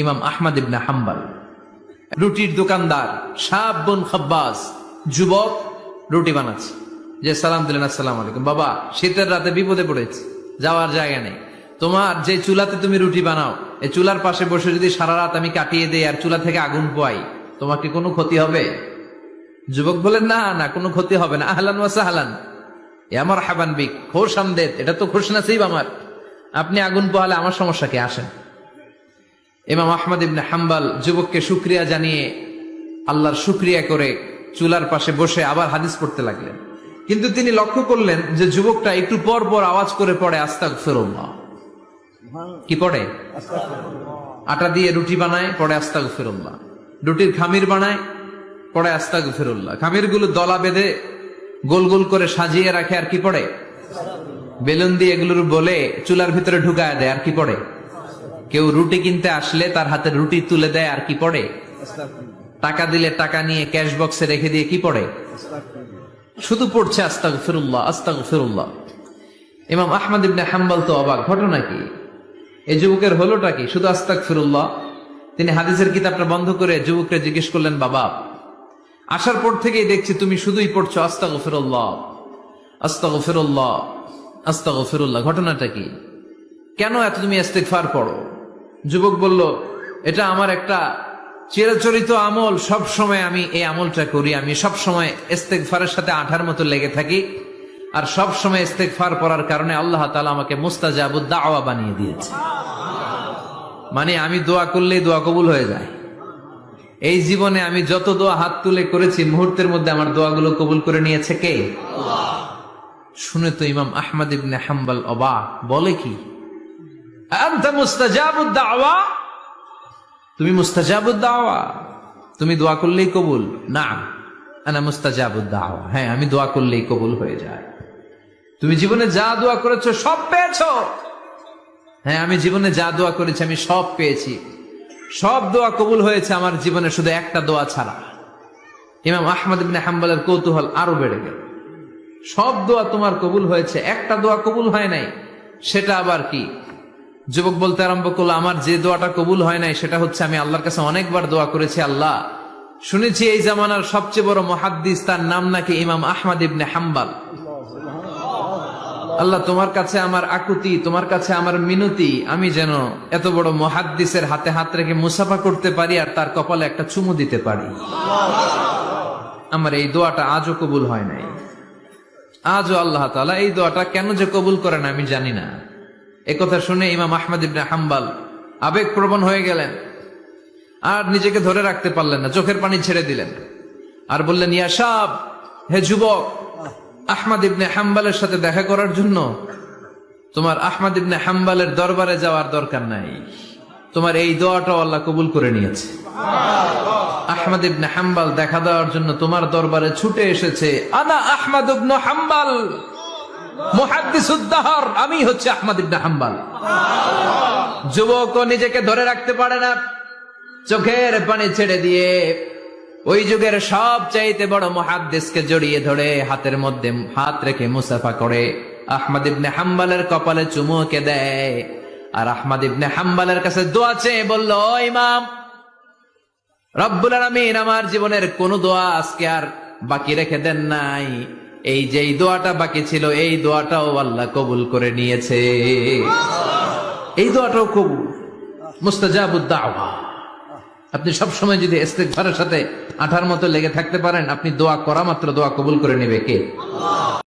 ইমাম আহমদ ইবনে হাম্বাল। রুটির দোকানদার সাব বোন খাব্বাস, যুবক, রুটি বানাচ্ছে। যে সালাম দিলেন, আসসালাম আলাইকুম। বাবা, শীতের রাতে বিপদে পড়েছে, যাওয়ার জায়গা নেই। তোমার যে চুলাতে তুমি রুটি বানাও, এই চুলার পাশে বসে যদি সারা রাত আমি কাটিয়ে দেই আর চুলা থেকে আগুন পোয়াই, তোমার কি কোনো ক্ষতি হবে? যুবক বলেন না না, কোনো ক্ষতি হবে না। আহলান ওয়াসা হালান এ আমার হাবান বিক খোশ আমদেদ এটা তো খোশ নাসিব আমার। আপনি আগুন পোহালে আমার সমস্যা কি? আসেন। ইমাম আহমদ ইবনে হাম্বাল যুবককে শুক্রিয়া জানিয়ে আল্লাহর শুক্রিয়া করে চুলার পাশে বসে আবার হাদিস পড়তে লাগলেন। কিন্তু তিনি লক্ষ্য করলেন যে যুবকটা একটু পর পর আওয়াজ করে পড়ে আস্তাক ফেরুল্লাহ কি পড়ে? আটা দিয়ে রুটি বানায়, পড়ে আস্তাক ফেরুল্লাহ রুটির খামির বানায়, পড়ে আস্তাক ফেরুল্লাহ খামিরগুলো দলা বেঁধে গোল গোল করে সাজিয়ে রাখে, আর কি পড়ে? বেলুন দিয়ে এগুলোর বলে চুলার ভিতরে ঢুকায় দেয়, আর কি পড়ে? কেউ রুটি কিনতে আসলে তার হাতে রুটি তুলে দেয় আর কি পড়ে? টাকা দিলে টাকা নিয়ে ক্যাশ বক্সে রেখে দিয়ে কি পড়ে? শুধু পড়ছে আস্তাক ফিরুল্লাহ আস্তাক ফিরুল্লাহ ইমাম আহমদ ইবনে হাম্বল তো অবাক ঘটনা কি? এই যুবকের হলোটা কি? শুধু আস্তাক ফিরুল্লাহ তিনি হাদিসের কিতাবটা বন্ধ করে যুবককে জিজ্ঞেস করলেন বাবা আসার পর থেকেই দেখছি তুমি শুধুই পড়ছো আস্তাক ফিরুল্লাহ আস্তাক ফিরুল্লাহ আস্তাক ফিরুল্লাহ ঘটনাটা কি? কেন এত তুমি ইস্তেগফার পড়ো যুবক বলল, এটা আমার একটা চিরাচরিত আমল। সব সময় আমি এই আমলটা করি। আমি সব সময় ইস্তেগফারের সাথে আঠার মতো লেগে থাকি। আর সব সময় ইস্তেগফার পড়ার কারণে আল্লাহ তাআলা আমাকে মুস্তাজাবুদ দাওয়া বানিয়ে দিয়েছে। মানে আমি দোয়া করলেই দোয়া কবুল হয়ে যায়। এই জীবনে আমি যত দোয়া হাত তুলে করেছি, মুহূর্তের মধ্যে আমার দোয়াগুলো কবুল করে নিয়েছে কে? শুনে তো ইমাম আহমদ ইবনে হাম্বাল অবাক। বলে কি? তুমি মুস্তাজাবুদ দাওয়া? তুমি দোয়া করলেই কবুল? না আনা মুস্তাজাবুদ দাওয়া। হ্যাঁ আমি দোয়া করলেই কবুল হয়ে যায়। তুমি জীবনে যা দোয়া করেছ সব পেয়েছ? হ্যাঁ আমি জীবনে যা দোয়া করেছি আমি সব পেয়েছি। সব দোয়া কবুল হয়েছে আমার জীবনে, শুধু একটা দোয়া ছাড়া। ইমাম আহমদ ইবনে হাম্বলের কৌতূহল আরও বেড়ে গেল। সব দোয়া তোমার কবুল হয়েছে, একটা দোয়া কবুল হয় নাই। সেটা আবার কি? যুবক বলতে আরম্ভ করল, আমার যে দোয়াটা কবুল হয় নাই, সেটা হচ্ছে আমি আল্লাহর কাছে অনেকবার দোয়া করেছি, আল্লাহ। শুনেছি এই জামানার সবচেয়ে বড় মহাদ্দিস, তার নাম নাকি ইমাম আহমদ ইবনে হাম্বাল। আল্লাহ, তোমার কাছে আমার আকুতি, তোমার কাছে আমার মিনতি, আমি যেন এত বড় মহাদ্দিসের হাতে হাত রেখে মুসাফা করতে পারি আর তার কপালে একটা চুমু দিতে পারি। আমার এই দোয়াটা আজও কবুল হয় নাই। আজও আল্লাহ তালা এই দোয়াটা কেন যে কবুল করে না, আমি জানি না। কথা শুনে ইমাম আহমদ ইবনে হাম্বাল আবেগ প্রবণ হয়ে গেলেন। আর নিজেকে ধরে রাখতে পারলেন না, চোখের পানি ছেড়ে দিলেন। আর বললেন ইয়াসাব হে যুবক, আহমদ ইবনে হাম্বালের সাথে দেখা করার জন্য তোমার আহমদ ইবনে হাম্বালের দরবারে যাওয়ার দরকার নাই। তোমার এই দোয়াটাও আল্লাহ কবুল করে নিয়েছে। আহমদ ইবনে হাম্বাল দেখা দেওয়ার জন্য তোমার দরবারে ছুটে এসেছে, আনা আহমদ ইবনে হাম্বাল। মুহাদ্দিসুদ্দাহর আমি হচ্ছে আহমদ ইবনে হাম্বাল। যুবক নিজেকে ধরে রাখতে পারে না, চোখের পানি ছেড়ে দিয়ে। ওই যুগের সব চাইতে বড় মহাদ্দেশকে জড়িয়ে ধরে হাতের মধ্যে হাত রেখে মুসাফা করে, আহমদ ইবনে হাম্বালের কপালে চুমুকে দেয়। আর আহমদ ইবনে হাম্বালের কাছে দোয়া চেয়ে বলল, "ও ইমাম, রব্বুল আমার জীবনের কোন দোয়া আজকে আর বাকি রেখে দেন নাই। এই যে দোয়াটা বাকি ছিল, এই দোয়াটাও আল্লাহ কবুল করে নিয়েছে। এই দোয়াটাও কবুল। মুস্তাজাবুদ্দাওয়া আপনি সবসময় যদি ইস্তেগফারের সাথে আঠার মতো লেগে থাকতে পারেন, আপনি দোয়া করা মাত্র দোয়া কবুল করে নেবে কে?